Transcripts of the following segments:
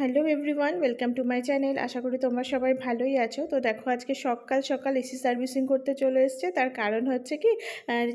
Hello everyone, welcome to my channel. আশা করি তোমরা সবাই ভালোই আছো। তো দেখো, আজকে সকাল সকাল এসি সার্ভিসিং করতে চলে এসছে। তার কারণ হচ্ছে কি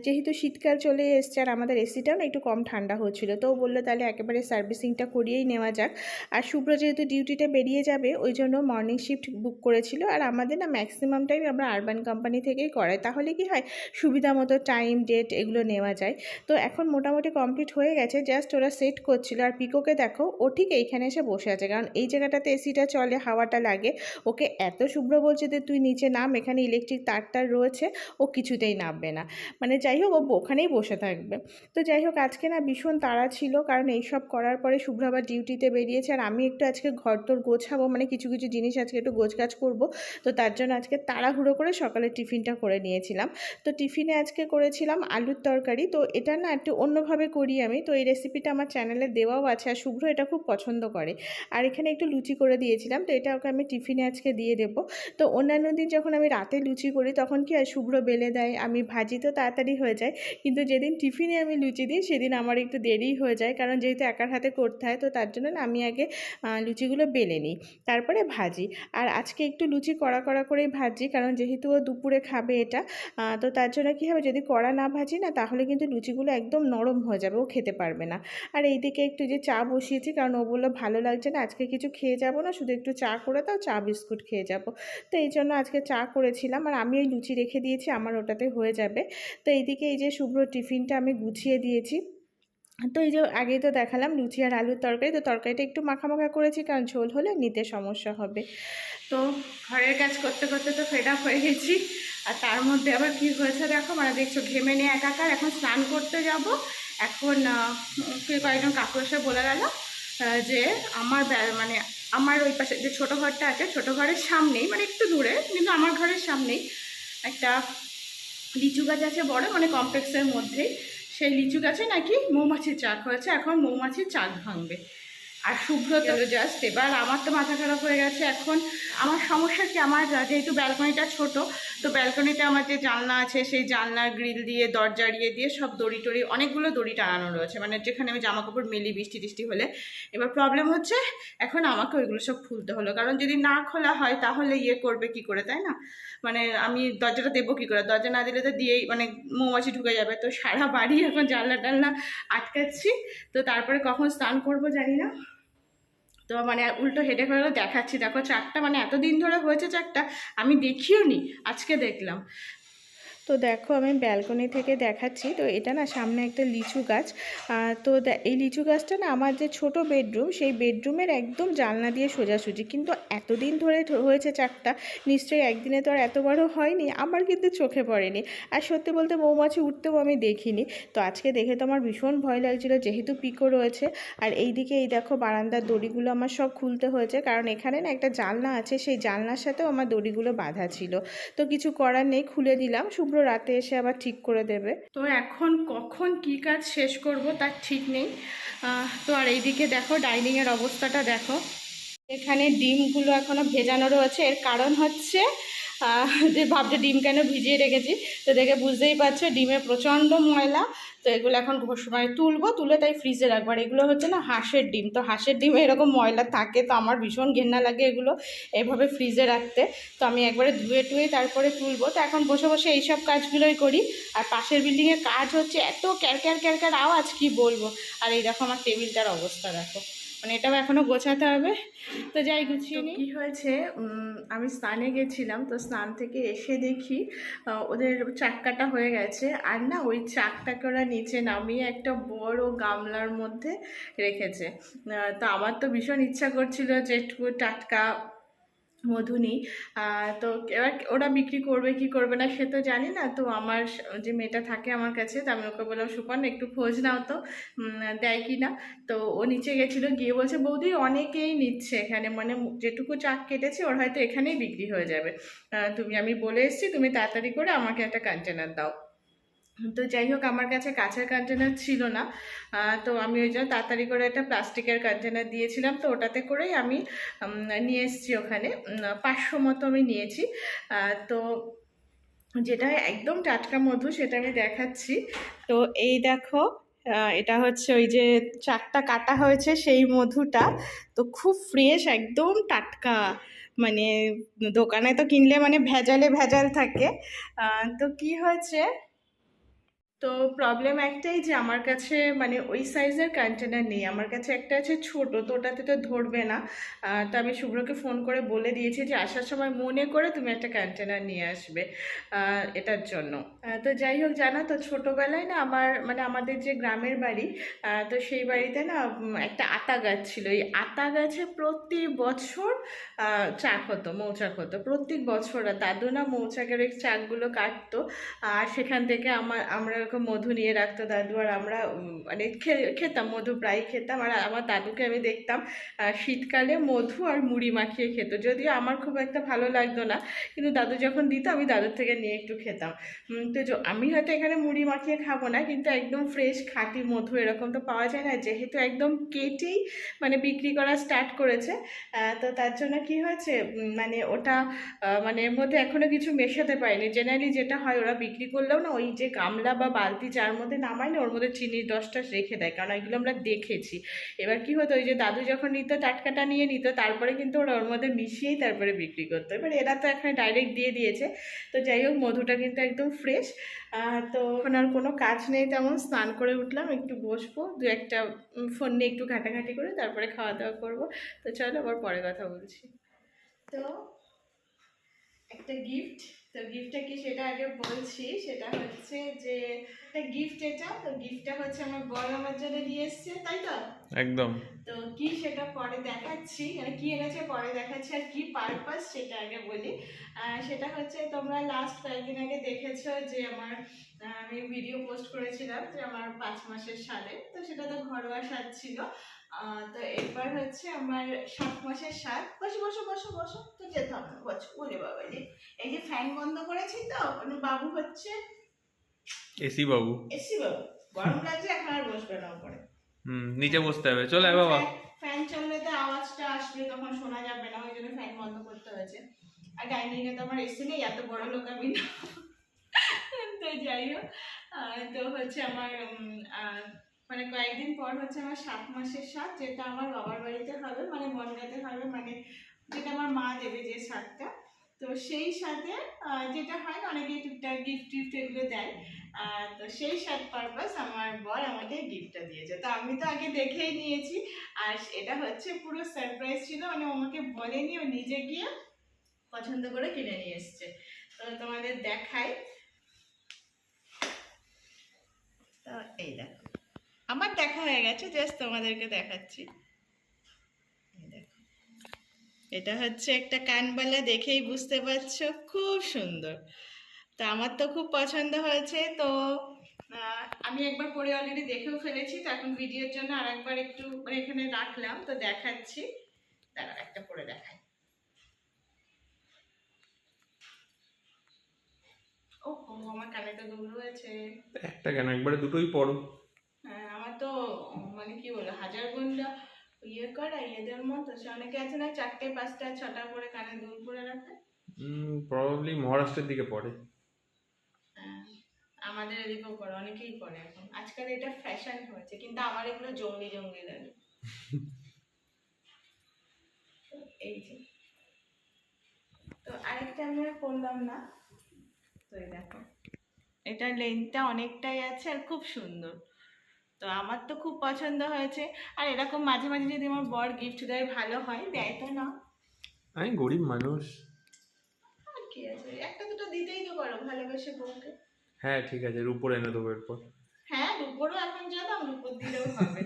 যেহেতু শীতকাল চলে এসছে আর আমাদের এসিটাও না একটু কম ঠান্ডা হচ্ছিল, তো বলল তাহলে একেবারে সার্ভিসিংটা করিয়েই নেওয়া যাক। আর শুভ্র যেহেতু ডিউটিতে বেরিয়ে যাবে, ওই জন্য মর্নিং শিফট বুক করেছিল। আর আমাদের না ম্যাক্সিমাম টাইম আমরা আরবান কোম্পানি থেকেই করাই তাহলে কি হয়, সুবিধা মতো টাইম ডেট এগুলো নেওয়া যায়। তো এখন মোটামুটি কমপ্লিট হয়ে গেছে। জাস্ট ওরা সেট করছিল। আর পিকোকে দেখো, ও ঠিক এইখানে এসে বসে আছে। কারণ এই জায়গাটাতে এসিটা চলে, হাওয়াটা লাগে। ওকে এত শুভ্র বলছে যে তুই নিচে নাম, এখানে ইলেকট্রিক তার টার রয়েছে, ও কিছুতেই নামবে না। মানে যাই হোক, ও ওখানেই বসে থাকবে। তো যাই হোক, আজকে না ভীষণ তাড়া ছিল, কারণ এইসব করার পরে শুভ্র আবার ডিউটিতে বেরিয়েছে, আর আমি একটু আজকে ঘর তোর গোছাবো মানে কিছু কিছু জিনিস আজকে একটু গোছগাছ করব। তো তার জন্য আজকে তাড়াহুড়ো করে সকালে টিফিনটা করে নিয়েছিলাম। তো টিফিনে আজকে করেছিলাম আলুর তরকারি। তো এটা না একটু অন্যভাবে করি আমি। তো এই রেসিপিটা আমার চ্যানেলে দেওয়াও আছে, আর শুভ্র এটা খুব পছন্দ করে। আর এখানে একটু লুচি করে দিয়েছিলাম, তো এটা ওকে আমি টিফিনে আজকে দিয়ে দেবো। তো অন্যান্য দিন যখন আমি রাতে লুচি করি, তখন কি হয়, শুভ্র বেলে দেয়, আমি ভাজি তো তাড়াতাড়ি হয়ে যায়, কিন্তু যেদিন টিফিনে আমি লুচি দিই, সেদিন আমার একটু দেরি হয়ে যায়, কারণ যেহেতু একার হাতে করতে হয়, তো তার জন্য আমি আগে লুচিগুলো বেলে নিই, তারপরে ভাজি। আর আজকে একটু লুচি কড়া কড়া করেই ভাজি, কারণ যেহেতু ও দুপুরে খাবে এটা তো তার জন্য কী হবে, যদি কড়া না ভাজি না, তাহলে কিন্তু লুচিগুলো একদম নরম হয়ে যাবে, ও খেতে পারবে না। আর এইদিকে একটু যে চা বসিয়েছি, কারণ ও বলল ভালো লাগছে না আজকে কিছু খেয়ে যাব না, শুধু একটু চা করে দাও, চা বিস্কুট খেয়ে যাব। তো এই জন্য আজকে চা করেছিলাম আর আমি ওই লুচি রেখে দিয়েছি, আমার ওটাতে হয়ে যাবে। তো এইদিকে এই যে শুভ্র টিফিনটা আমি গুছিয়ে দিয়েছি। তো এই যে আগেই তো দেখালাম লুচি আর আলুর তরকারি, তো তরকারিটা একটু মাখা মাখা করেছি কারণ ঝোল হলে নিতে সমস্যা হবে। তো ঘরের কাজ করতে করতে তো ফেড হয়ে গেছি। আর তার মধ্যে আবার কি হয়েছে দেখো মানে দেখছ ঘেমে নিয়ে একাকার, এখন স্নান করতে যাব। এখন কয়েকজন কাকু এসে বলে গেল যে আমার মানে আমার ওই পাশে যে ছোটো ঘরটা আছে, ছোটো ঘরের সামনেই মানে একটু দূরে, কিন্তু আমার ঘরের সামনেই একটা লিচু গাছ আছে বড় মানে কমপ্লেক্সের মধ্যেই। সেই লিচু গাছে নাকি মৌমাছির চাক হয়েছে, এখন মৌমাছির চাক ভাঙবে। আর শুভ্র গেল জাস্ট এবার আমার তো মাথা খারাপ হয়ে গেছে। এখন আমার সমস্যা কি? আমার যেহেতু ব্যালকনিটা ছোট তো ব্যালকনিতে আমার যে জানলা আছে সেই জানলার গ্রিল দিয়ে দরজা দিয়ে দিয়ে সব দড়ি টড়ি অনেকগুলো দড়ি টানানো রয়েছে। মানে যেখানে আমি জামা কাপড় মেলি বৃষ্টি টিষ্টি হলে। এবার প্রবলেম হচ্ছে এখন আমাকে ওইগুলো সব খুলতে হলো। কারণ যদি না খোলা হয় তাহলে ইয়ে করবে কি করে তাই না? মানে আমি দরজাটা দেবো কী করে? দরজা না দিলে তো দিয়েই মানে মৌমাছি ঢুকে যাবে। তো সারা বাড়ি এখন জানলা টানলা আটকাচ্ছি। তো তারপরে কখন স্নান করব জানি না। তো মানে উল্টো হেঁটে করে দেখাচ্ছি। দেখো চারটা মানে এতদিন ধরে হয়েছে চারটা। আমি দেখিও নি। আজকে দেখলাম। তো দেখো আমি ব্যালকনি থেকে দেখাচ্ছি। তো এটা না সামনে একটা লিচু গাছ। তো এই লিচু গাছটা না আমার যে ছোট বেডরুম, সেই বেডরুমের একদম জানলা দিয়ে সোজাসুজি। কিন্তু এতদিন ধরে হয়েছে চারটা, নিশ্চয়ই একদিনে তো আর এত বড় হয়নি, আমার কিন্তু চোখে পড়েনি। আর সত্যি বলতে মৌমাছি উঠতেও আমি দেখিনি। তো আজকে দেখে তো আমার ভীষণ ভয় লাগছিল, যেহেতু পিকো রয়েছে। আর এইদিকে এই দেখো বারান্দার দড়িগুলো আমার সব খুলতে হয়েছে, কারণ এখানে না একটা জানলা আছে, সেই জানলার সাথেও আমার দড়িগুলো বাঁধা ছিল। তো কিছু করার নেই, খুলে দিলাম। শুভ্র রাতে এসে আবার ঠিক করে দেবে। তো এখন কখন কি কাজ শেষ করব তার ঠিক নেই। তো আর এইদিকে দেখো ডাইনিংয়ের অবস্থাটা দেখো। এখানে ডিমগুলো এখনও ভেজানো রয়েছে। এর কারণ হচ্ছে যে ভাবছে ডিম কেন ভিজিয়ে রেখেছি? তো দেখে বুঝতেই পারছ, ডিমে প্রচণ্ড ময়লা। তো এগুলো এখন ঘষ মানে তুলবো, তুলে তাই ফ্রিজে রাখব। আর এগুলো হচ্ছে না হাঁসের ডিম। তো হাঁসের ডিমে এরকম ময়লা থাকে, তো আমার ভীষণ ঘেন্না লাগে এগুলো এভাবে ফ্রিজে রাখতে। তো আমি একবারে ধুয়ে টুয়ে তারপরে তুলবো। তো এখন বসে বসে এইসব কাজগুলোই করি। আর পাশের বিল্ডিংয়ের কাজ হচ্ছে এত ক্যারক্যার ক্যারক্যার আওয়াজ, কি বলব? আর এই দেখো আমার টেবিলটার অবস্থা, দেখো। মানে এটাও এখনও গোছাতে হবে। তো যাই গুছিয়ে নিই কী হয়েছে? আমি স্নানে গেছিলাম তো স্নান থেকে এসে দেখি ওদের চাক্কাটা হয়ে গেছে। আর না ওই চাকটাকে ওরা নিচে নামিয়ে একটা বড় গামলার মধ্যে রেখেছে। তো আমার তো ভীষণ ইচ্ছা করছিল যে একটু টাটকা মধু নিই। তো এবার ওরা বিক্রি করবে, কি করবে না সে তো জানি না। তো আমার যে মেয়েটা থাকে আমার কাছে, তো আমি ওকে বললাম, সুপর্ণ, একটু খোঁজ নাও তো দেয় কি না? তো ও নিচে গেছিল, গিয়ে বলছে, বৌদি, অনেকেই নিচ্ছে এখানে। মানে যেটুকু চাক কেটেছে, ওর হয়তো এখানেই বিক্রি হয়ে যাবে। তুমি, আমি বলে এসেছি, তুমি তাড়াতাড়ি করে আমাকে একটা কন্টেনার দাও। তো যাই হোক, আমার কাছে কাঁচের কন্টেনার ছিল না। তো আমি ওই জন্য তাড়াতাড়ি করে একটা প্লাস্টিকের কন্টেনার দিয়েছিলাম। তো ওটাতে করেই আমি নিয়ে এসেছি ওখানে। পাঁচশো মতো আমি নিয়েছি। তো যেটা একদম টাটকা মধু, সেটা আমি দেখাচ্ছি। তো এই দেখো এটা হচ্ছে ওই যে চারটা কাটা হয়েছে সেই মধুটা। তো খুব ফ্রেশ একদম টাটকা। মানে দোকানে তো কিনলে মানে ভেজালে ভেজাল থাকে। তো কি হয়েছে? তো প্রবলেম একটাই যে আমার কাছে মানে ওই সাইজের কন্টেনার নেই। আমার কাছে একটা আছে ছোট, তো ওটাতে তো ধরবে না। তো আমি শুভ্রকে ফোন করে বলে দিয়েছি যে আসার সময় মনে করে তুমি একটা কন্টেনার নিয়ে আসবে এটার জন্য। তো যাই হোক, জানা তো ছোটোবেলায় না আমার মানে আমাদের যে গ্রামের বাড়ি তো সেই বাড়িতে না একটা আতা গাছ ছিল। এই আতা গাছে প্রতি বছর চাক হতো মৌচাক হতো, প্রত্যেক বছর। দাদু না মৌচাকের ওই চাকগুলো কাটতো। আর সেখান থেকে আমার, আমরা এরকম মধু নিয়ে রাখতো দাদু আর আমরা মানে খেতাম, মধু প্রায় খেতাম। আর আমার দাদুকে আমি দেখতাম শীতকালে মধু আর মুড়ি মাখিয়ে খেত। যদিও আমার খুব একটা ভালো লাগতো না, কিন্তু দাদু যখন দিত, আমি দাদুর থেকে নিয়ে একটু খেতাম। তো আমি হয়তো এখানে মুড়ি মাখিয়ে খাব না, কিন্তু একদম ফ্রেশ খাঁটি মধু এরকম তো পাওয়া যায় না। যেহেতু একদম কেটেই মানে বিক্রি করা স্টার্ট করেছে তো তার জন্য কি হয়েছে মানে ওটা মানে এর মধ্যে এখনও কিছু মেশাতে পারিনি। জেনারেলি যেটা হয়, ওরা বিক্রি করলেও না, ওই যে গামলা বা বালতি যার মধ্যে নামায় না, ওর মধ্যে চিনির রসটা রেখে দেয়, কারণ এগুলো আমরা দেখেছি। এবার কি হতো, ওই যে দাদু যখন নিত, টাটকাটা নিয়ে নিত, তারপরে কিন্তু ওরা ওর মধ্যে মিশিয়েই তারপরে বিক্রি করতো। এবার এরা তো এখানে ডাইরেক্ট দিয়ে দিয়েছে। তো যাই হোক, মধুটা কিন্তু একদম ফ্রেশ তো এখন আর কোনো কাজ নেই, তেমন স্নান করে উঠলাম, একটু বসবো, দু একটা ফোন নিয়ে একটু ঘাটাঘাটি করে তারপরে খাওয়া দাওয়া করব। তো চলো আবার পরে কথা বলছি। তো একটা গিফট তো গিফটটা কি সেটা আগে বলছি? সেটা হচ্ছে যে একটা গিফট এটা তো গিফটটা হচ্ছে আমার বড় আমার জন্য নিয়ে এসছে তাই তো? একদম। তো কি সেটা পরে দেখাচ্ছি মানে কি এনেছে পরে দেখাচ্ছি আর কি পারপাস সেটা আগে বলি। আহ, সেটা হচ্ছে তোমরা লাস্ট কয়েকদিন আগে দেখেছ যে আমার আমি ভিডিও পোস্ট করেছিলাম যে আমার পাঁচ মাসের সালে তো সেটা তো ঘরোয়া সাজ ছিল। তো এরপর হচ্ছে আমার সাত মাসের স্বাদ বসো বসো বসো বসো। তো যেতে হবে। না বসো বলে বাবা যে এই যে ফ্যান বন্ধ করেছি তো মানে বাবু হচ্ছে এসি বাবু। এসি বাবু। গরম লাগছে এখন আর বসবে না উপরে। হুম নিচে বসতে হবে। চলে আয় বাবা। ফ্যান- চললে তো আওয়াজটা আসবে তখন শোনা যাবে না ওই জন্য ফ্যান বন্ধ করতে হয়েছে। আর ডাইনিং এ তো আমার এসি নেই এত বড় লোক আমি না। তো যাই হোক তো হচ্ছে আমার মানে কয়েকদিন পর হচ্ছে আমার সাত মাসের সাত, যেটা আমার বাবার বাড়িতে হবে মানে বনগাতে হবে মানে যেটা আমার মা দেবে যে সাতটা। তো সেই সাথে যেটা হয় অনেকে টুকটাক গিফট টিফট এগুলো দেয়। তো সেই সাত পারপাস আমার বর আমাকে গিফটটা দিয়েছে। তো আমি তো আগে দেখেই নিয়েছি। আর এটা হচ্ছে পুরো সারপ্রাইজ ছিল মানে আমাকে বলেনি, ও নিজে গিয়ে পছন্দ করে কিনে নিয়ে এসছে। তো তোমাদের দেখাই। তো এই দেখো। দেখা হয়ে গেছে জাস্ট তোমাদেরকে দেখাচ্ছি। এটা হচ্ছে একটা কানবালা দেখেই বুঝতে পারছ, খুব সুন্দর। তো আমার তো খুব পছন্দ হয়েছে, তো আমি একবার পরে অলরেডি দেখেও ফেলেছি, তো এখন ভিডিওর জন্য আর একবার একটু মানে এখানে রাখলাম, তো দেখাচ্ছি। দাঁড়াও, একটা পরে দেখাই। ও আমার কানে তো দুল রয়েছে একটা কেন, একবারে দুটোই পড়ো হ্যাঁ আমার তো উম, মানে কি বলে ইয়ে করা ইয়েদের মতো সে অনেকে আছে না চারটে পাঁচটা ছটা করে কানে দুল পরে রাখে। প্রবাবলি মহারাষ্ট্রের দিকে পড়ে। হ্যাঁ, আমাদের এদিকেও করে অনেকেই করে এখন। আজকাল এটা ফ্যাশন হয়েছে কিন্তু আমার এগুলো জঙ্গি জঙ্গি লাগে। এই যে। তো আরেকটা আমি করলাম না। তো এই দেখো এটা লেন্থটা অনেকটাই আছে আর খুব সুন্দর। তো আমার তো খুব পছন্দ হয়েছে। আর এরকম মাঝে মাঝে যদি আমার বর গিফট দেয় ভালো হয় দেয় তো না। আমি গরিব মানুষ। কি আছে? একটা দুটো দিতেই তো পারো ভালোবেসে বউকে। হ্যাঁ ঠিক আছে রূপোর এনে দেবো এরপর। হ্যাঁ রূপোরও এখন যা দাম রূপোর দিলেও হবে।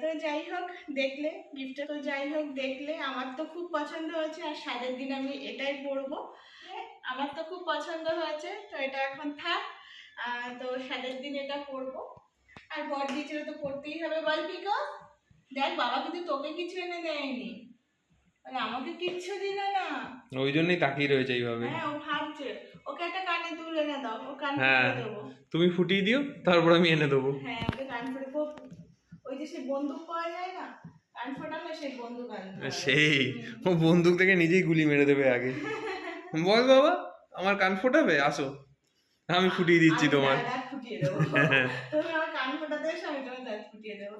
তো যাই হোক দেখলে গিফটটা তো যাই হোক দেখলে। আমার তো খুব পছন্দ হয়েছে আর সাদের দিন আমি এটাই পরবো। আমার তো খুব পছন্দ হয়েছে তো এটা এখন থাক। তো সাদের দিন এটা পরবো। আর বর দিয়েছিল তো পড়তেই হবে বল পিকো। দেখ বাবা কিন্তু তোকে কিছু এনে দেয়নি। মানে আমাকে কিচ্ছু দিল না। ওই জন্যই তাকিয়ে রয়েছে এইভাবে। হ্যাঁ ও ভাবছে। ওকে একটা কানে দুল এনে দাও ও কান হ্যাঁ। তুমি ফুটিয়ে দিও তারপর আমি এনে দেবো। হ্যাঁ ওকে কান ফুটে খুব ওই যে সেই বন্দুক পাওয়া যায় না কান ফোটালে সেই বন্দুক আনতে হবে। সেই ও বন্দুক থেকে নিজেই গুলি মেরে দেবে আগে। বল বাবা আমার কান ফোটাবে? আসো। আমি ফুটিয়ে দিচ্ছি তোমার। দাঁত ফুটিয়ে দেবো। তুমি আমার কান ফোটাতে এসো আমি তোমার দাঁত ফুটিয়ে দেবো।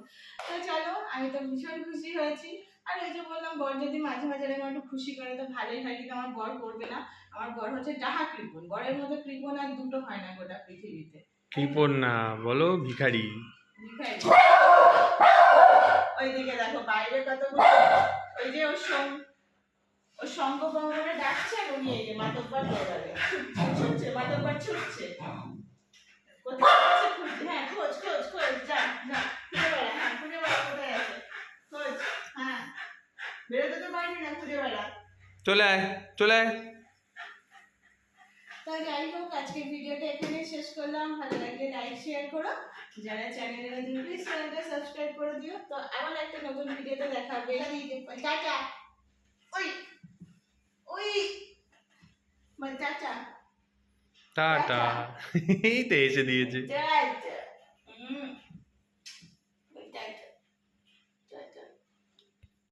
তো চলো আমি তো ভীষণ খুশি হয়েছি। আর এই যে বললাম বর যদি মাঝে মাঝে এরকম একটু খুশি করে তো ভালোই হয় কিন্তু আমার বর করবে না। আমার বর হচ্ছে ডাহা কৃপণ বরের মধ্যে কৃপণ আর দুটো হয় না গোটা পৃথিবীতে। কৃপণ না বলো ভিখারি। ওইদিকে দেখো বাইরে কতগুলো ওই যে ওর সঙ্গ ওর সঙ্গ ডাকছে আর উনি এই যে মাতব্বর ছুটছে হ্যাঁ। খোঁজ খোঁজ খোঁজ যা যা। খুঁজে বেড়া হ্যাঁ খুঁজে বেড়া কোথায় আছে? খোঁজ হ্যাঁ। বেরোতে তো পারবি না খুঁজে বেড়া। চলে আয় চলে আয়। তো যাই হোক আজকে ভিডিওটা এখানে শেষ করলাম। ভালো লাগলে লাইক শেয়ার করো। যারা চ্যানেলে নতুন প্লিজ চ্যানেলটা সাবস্ক্রাইব করে দিও। তো আবার একটা নতুন ভিডিওতে দেখা হবে। টাটা ওই ওই মানে টাটা টাটা এই তো এসে দিয়েছে টাটা হুম